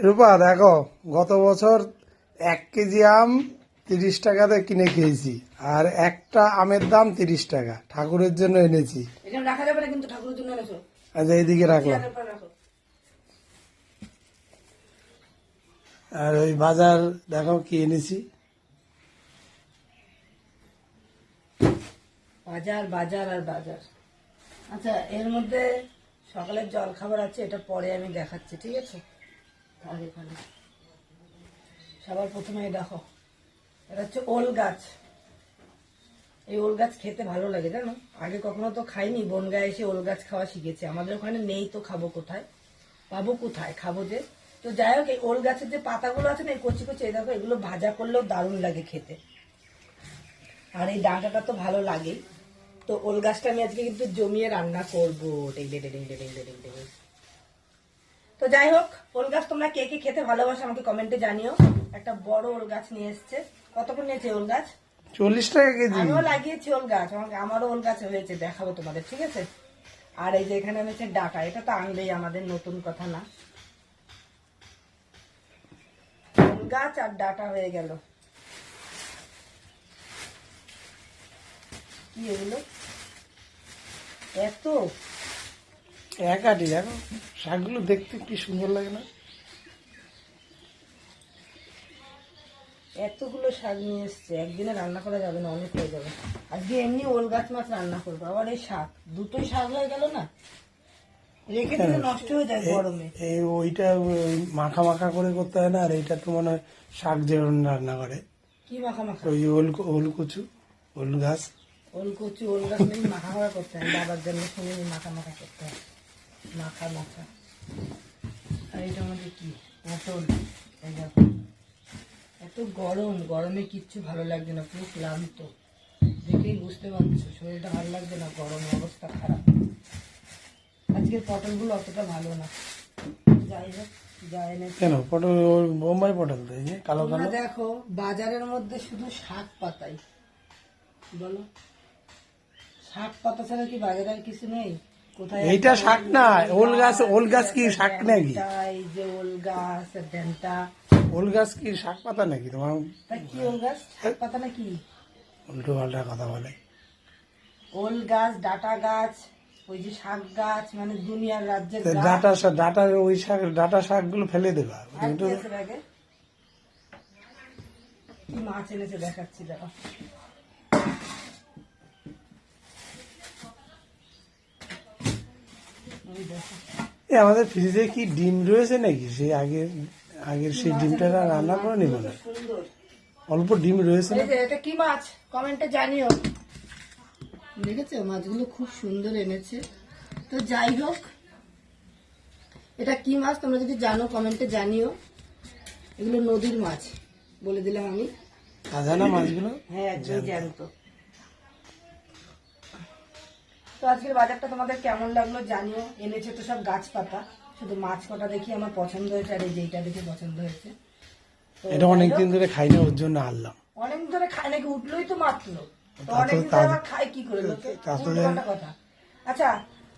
রূপা দেখো গত বছর এক কেজি আম তিরিশ টাকাতে কিনে খেয়েছি আর একটা আমের দাম তিরিশ টাকা। ঠাকুরের জন্য এনেছি। আচ্ছা এইদিকে রাখলাম। আর ওই বাজার দেখো কি এনেছি। বাজার বাজার আর বাজার। আচ্ছা এর মধ্যে সকালের জল খাবার আছে এটা পরে আমি দেখাচ্ছি ঠিক আছে? আর এখানে সবার প্রথমে দেখো, এটা হচ্ছে ওল গাছ। এই ওল গাছ খেতে ভালো লাগে, জানো? আগে কখনো তো খাইনি বনগায় এসে ওল গাছ খাওয়া শিখেছি। আমাদের ওখানে নেই তো, খাব কোথায়? পাবো কোথায়? খাব যে। তো যাই হোক, এই ওল গাছের যে পাতাগুলো আছে না, এই কচি কচি দেখো, এগুলো ভাজা করলেও দারুণ লাগে খেতে। আর এই ডাঁটাটা তো ভালো লাগেই। তো ওল গাছটা আমি আজকে কিন্তু জমিয়ে রান্না করব। টিং টিং টিং টিং। তো যাই হোক ওল গাছ তোমরা কে কে খেতে ভালোবাসো আমাকে কমেন্টে জানিও। একটা বড় ওল গাছ নিয়ে এসছে। কত করে নিয়েছে ওল গাছ? চল্লিশ টাকা কেজি। আমিও লাগিয়েছি ওল গাছ। আমাকে আমারও ওল গাছ হয়েছে দেখাবো তোমাদের ঠিক আছে? আর এই যে এখানে হচ্ছে ডাটা এটা তো আনবেই আমাদের নতুন কথা না। ওল গাছ আর ডাটা হয়ে গেল। কি এগুলো? এত? এক আটি দেখো শাকগুলো দেখতে কি সুন্দর লাগে না? এতগুলো শাক নিয়ে এসছে একদিনে রান্না করা যাবে না অনেক হয়ে যাবে। আজকে এমনি ওল গাছ মাছ রান্না করব আবার এই শাক দুটোই শাক হয়ে গেল না? রেখে দিলে নষ্ট হয়ে যায় গরমে। এই ওইটা ওই মাখা মাখা করে করতে হয় না আর এইটা তো মনে হয় শাক যেমন রান্না করে। কি মাখা মাখা? ওই ওল ওল কচু ওল গাছ। ওল কচু ওল গাছ মাখা মাখা করতে হয় বাবার জন্য শুনিনি মাখা মাখা করতে হয়। মাখা মাখা। আর এটা আমাদের কি? পটল। এত গরম। গরমে কিচ্ছু ভালো লাগছে না পুরো ক্লান্ত। দেখেই বুঝতে পারছ শরীরটা ভালো লাগছে না গরম অবস্থা খারাপ। আজকের পটলগুলো অতটা ভালো না। যাই হোক কেন? পটল বোম্বাই পটল তো যে কালো কালো? দেখো বাজারের মধ্যে শুধু শাক পাতাই। বলো? শাক পাতা ছাড়া কি বাজারে আর কিছু নেই? এইটা শাক না ওল গাছ ওল গাছ কি শাক নাকি? এই যে ওল গাছ ডেন্টা। ওল গাছ কি শাক পাতা নাকি তোমার? কি ওল গাছ? শাক পাতা নাকি? উল্টো পাল্টা কথা বলে। ওল গাছ ডাটা গাছ ওই যে শাক গাছ মানে দুনিয়ার রাজ্যের ডাটা শাক ডাটার ওই শাক ডাটা শাকগুলো ফেলে দেবা আর কি মাছ এনেছে দেখাচ্ছি দাঁড়া ওই দেখো এ আমাদের ফ্রিজে কি ডিম রয়েছে নাকি? সেই আগের আগের সেই ডিমটা রান্না করে নিব না অল্প ডিম রয়েছে এটা কি মাছ? কমেন্টে জানিও। দেখেছ? মাছগুলো খুব সুন্দর এনেছে। তো যাই হোক এটা কি মাছ তোমরা যদি জানো কমেন্টে জানিও। এগুলো নদীর মাছ বলে দিলাম আমি। মাছগুলো? হ্যাঁ একদম জ্যান্ত তো আজকের বাজারটা তোমাদের কেমন লাগল জানিও। এনেছে তো সব গাছপাতা। শুধু মাছ কটা দেখি আমার পছন্দ হয়েছে আর এই যে এইটা দেখে পছন্দ হয়েছে। এটা অনেকদিন ধরে খাই না ওর জন্য আনলাম। অনেকদিন ধরে খায় নাকি? উঠলোই তো মাত্র। তো অনেকদিন ধরে আবার খায় কি করে? কথা। আচ্ছা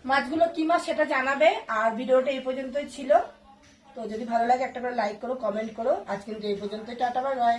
মাছগুলো কি মাছ সেটা জানাবে। আর ভিডিওটা এই পর্যন্তই ছিল। তো যদি ভালো লাগে একটা করে লাইক করো কমেন্ট করো। আজ কিন্তু এই পর্যন্তই। Tata bye bye